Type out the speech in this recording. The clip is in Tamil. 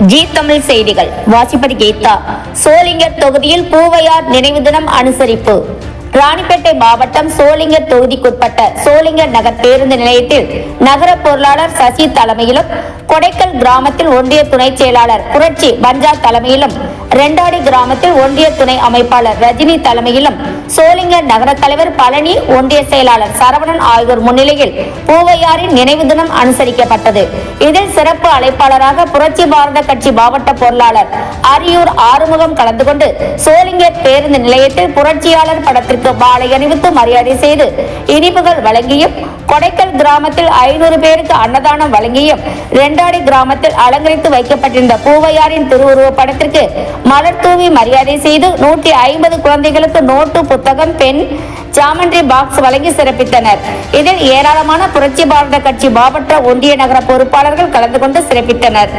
ஜி தமிழ் செய்திகள். வாசிப்பது கீதா. சோளிங்கர் தொகுதியில் பூவையார் நினைவு தினம் அனுசரிப்பு. ராணிப்பேட்டை மாவட்டம் சோளிங்கர் தொகுதிக்குட்பட்ட சோளிங்கர் நகர் பேருந்து நிலையத்தில் நகர பொருளாளர் சசி தலைமையிலும் கொடைக்கல் கிராமத்தில் ஒன்றிய துணை செயலாளர் புரட்சி பஞ்சா தலைமையிலும் ரெண்டாடி கிராமத்தில் ஒன்றிய துணை அமைப்பாளர் ரஜினி தலைமையிலும் சோளிங்கர் நகர தலைவர் பழனி ஒன்றிய செயலாளர் சரவணன் ஆகியோர் முன்னிலையில் பூவையாரின் நினைவு தினம் அனுசரிக்கப்பட்டது. இதில் சிறப்பு அழைப்பாளராக புரட்சி பாரத கட்சி மாவட்ட பொருளாளர் அரியூர் ஆறுமுகம் கலந்து கொண்டு சோளிங்கர் பேருந்து நிலையத்தில் புரட்சியாளர் படத்திற்கு மாலை அணிவித்து மரியாதை செய்து இனிப்புகள் வழங்கியும் கொடைக்கல் கிராமத்தில் ஐநூறு பேருக்கு அன்னதானம் வழங்கியும் ரெண்டாடி கிராமத்தில் அலங்கரித்து வைக்கப்பட்டிருந்த பூவையாரின் திருவுருவ படத்திற்கு மலர் தூவி மரியாதை செய்து நூற்றி ஐம்பது குழந்தைகளுக்கு நோட்டு புத்தகம் பெண் ஜாமண்ட்ரி பாக்ஸ் வழங்கி சிறப்பித்தனர். இதில் ஏராளமான புரட்சி பாரத கட்சி மாவட்ட ஒன்றிய நகர பொறுப்பாளர்கள் கலந்து கொண்டு சிறப்பித்தனர்.